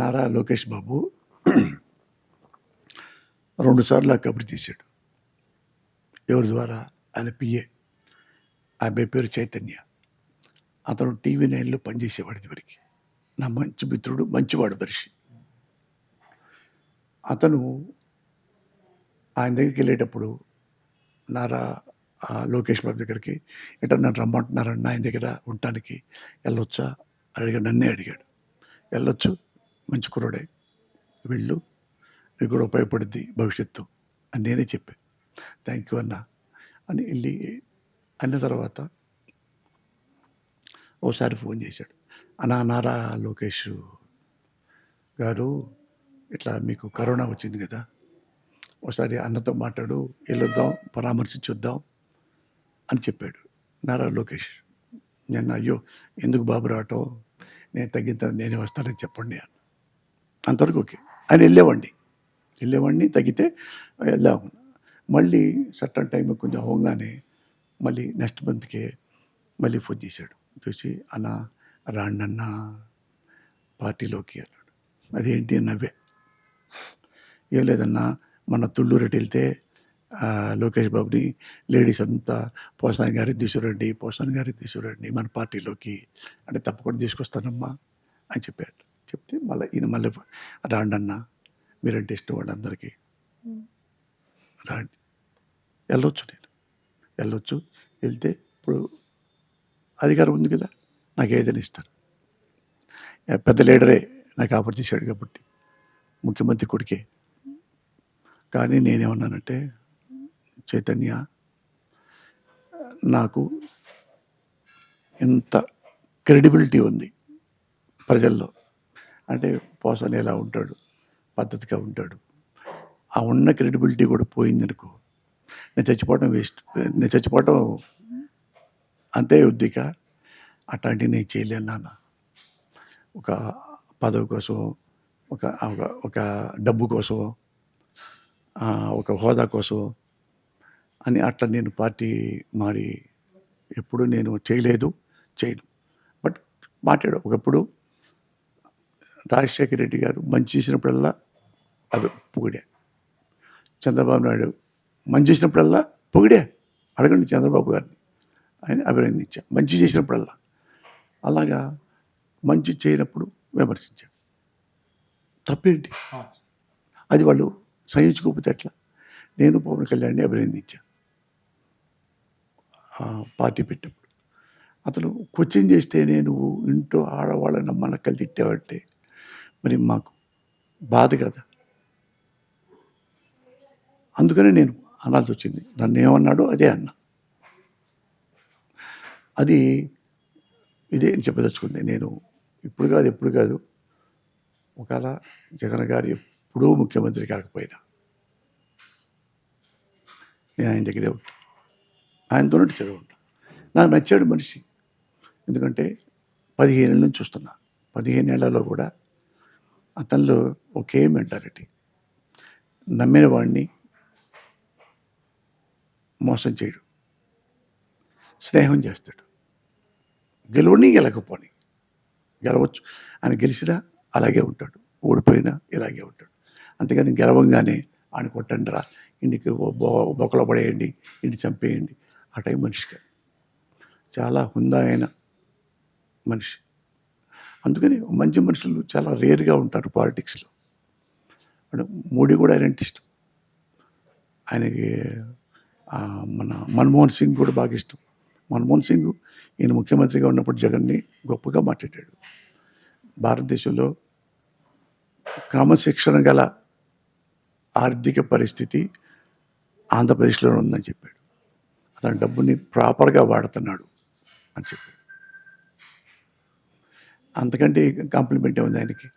నారా లోకేష్ బాబు రెండుసార్లు ఆ కబురు తీశాడు. ఎవరి ద్వారా? ఆయన పిఏ ఆ అబ్బాయి పేరు చైతన్య. అతను టీవీ నైన్లో పనిచేసేవాడు ఇదివరకు నా మంచి మిత్రుడు మంచివాడు మనిషి. అతను ఆయన దగ్గరికి వెళ్ళేటప్పుడు నారా ఆ లోకేష్ బాబు దగ్గరికి ఎట్లా నన్ను రమ్మంటున్నారన్న ఆయన దగ్గర ఉండటానికి వెళ్ళొచ్చా? అడిగాడు. నన్నే అడిగాడు. వెళ్ళొచ్చు. మంచి కుర్రోడే. వెళ్ళు నీకు కూడా ఉపయోగపడుద్ది భవిష్యత్తు అని నేనే చెప్పాను థ్యాంక్ యూ అన్న అని వెళ్ళి అన్న తర్వాత ఓసారి ఫోన్ చేశాడు. అన్నా నారా లోకేష్ గారు ఇట్లా మీకు కరోనా వచ్చింది కదా. ఒకసారి అన్నతో మాట్లాడు వెళ్ళొద్దాం పరామర్శించొద్దాం అని చెప్పాడు నారా లోకేష్. నేను అయ్యో ఎందుకు బాబు రావటం? నేను తగ్గిన నేనే వస్తానని చెప్పండి అని అంతవరకు ఓకే. ఆయన వెళ్ళేవాడిని. వెళ్ళేవాడిని తగ్గితే వెళ్ళాము మళ్ళీ సట్టన్ టైం కొంచెం హోంగానే మళ్ళీ నెక్స్ట్ మంత్కే మళ్ళీ ఫోన్ చేశాడు. చూసి అన్న రాండి పార్టీలోకి అన్నాడు. అదేంటి అని నవ్వే ఏం లేదన్నా మన తుళ్ళూరటి వెళ్తే లోకేష్ బాబుని లేడీస్ అంతా పోసాని గారికి తీసుకురండి పోసాని గారికి తీసుకురండి మన పార్టీలోకి. అంటే తప్పకుండా తీసుకొస్తానమ్మా అని చెప్పాడు. చెప్తే మళ్ళీ ఈయన మళ్ళీ రాండన్నా మీరంటే ఇష్టం అందరికీ రాండి. వెళ్ళొచ్చు నేను. వెళ్ళొచ్చు. వెళ్తే ఇప్పుడు అధికారం ఉంది కదా నాకు ఏదైనా ఇస్తారు. పెద్ద లీడరే నాకు ఆఫర్ చేశాడు కాబట్టి ముఖ్యమంత్రి కొడుకే. కానీ నేనేమన్నానంటే చైతన్య నాకు ఇంత క్రెడిబిలిటీ ఉంది ప్రజల్లో. అంటే పోసాని ఎలా ఉంటాడు? పద్ధతిగా ఉంటాడు. ఆ ఉన్న క్రెడిబిలిటీ కూడా పోయింది అనుకో నేను చచ్చిపోవడం వేస్ట్. నేను చచ్చిపోవడం అంతే ఉద్దిక. అట్లాంటివి నేను చేయలేను నాన్న. ఒక పదవి కోసం ఒక ఒక డబ్బు కోసం ఒక హోదా కోసం అని అట్లా నేను పార్టీ మారి ఎప్పుడు నేను చేయలేదు చేయను. బట్ మాట్లాడు ఒకప్పుడు రాజశేఖర రెడ్డి గారు మంచి చేసినప్పుడల్లా అవి పొగిడే చంద్రబాబు నాయుడు మంచి చేసినప్పుడల్లా పొగిడే అడగండి చంద్రబాబు గారిని. ఆయన అభినందించా మంచి చేసినప్పుడల్లా. అలాగా మంచి చేయనప్పుడు విమర్శించా తప్పేంటి? అది వాళ్ళు సహించుకోకపోతే ఎట్లా? నేను పవన్ కళ్యాణ్ని అభినందించా ఆ, పార్టీ పెట్టినప్పుడు. అతను క్వశ్చన్ చేస్తే నేను ఇంట్లో ఆడవాళ్ళని మనకలు తిట్టావంటే మరి మాకు బాధ కదా. అందుకనే నేను అనాల్సి వచ్చింది. నన్ను ఏమన్నాడో అదే అన్నా. అది ఇదే చెప్పదలుచుకుంది. నేను ఇప్పుడు కాదు ఎప్పుడు కాదు ఒకవేళ జగన్ గారు ఎప్పుడూ ముఖ్యమంత్రి కాకపోయినా నేను ఆయన దగ్గరే ఉంటాను ఆయనతోనే చదువు ఉంటాను నాకు నచ్చాడు మనిషి. ఎందుకంటే పదిహేను ఏళ్ళ నుంచి చూస్తున్నా. పదిహేను ఏళ్ళలో కూడా అతనిలో ఒకే మెంటాలిటీ. నమ్మిన వాడిని మోసం చేయడు. స్నేహం చేస్తాడు. గెలవని గెలకపోని గెలవచ్చు. ఆయన గెలిచినా అలాగే ఉంటాడు. ఓడిపోయినా ఇలాగే ఉంటాడు. అంతేగాని గెలవంగానే ఆయన కొట్టండి రా. ఇంటికి బొక్కలో పడేయండి. ఇంటి చంపేయండి. ఆ టైం మనిషి కాదు చాలా హుందా అయిన మనిషి. అందుకని మంచి మనుషులు చాలా రేర్గా ఉంటారు పాలిటిక్స్లో. మోడీ కూడా ఆయన ఇష్టం ఆయనకి మన మన్మోహన్ సింగ్ కూడా బాగా ఇష్టం. మన్మోహన్ సింగ్ ఈయన ముఖ్యమంత్రిగా ఉన్నప్పుడు జగన్ని గొప్పగా మాట్లాడాడు భారతదేశంలో క్రమశిక్షణ గల ఆర్థిక పరిస్థితి ఆంధ్రప్రదేశ్లో ఉందని చెప్పాడు. అతని డబ్బుని ప్రాపర్గా వాడుతున్నాడు అని చెప్పాడు. అంతకంటే కాంప్లిమెంట్ ఉంది ఆయనకి?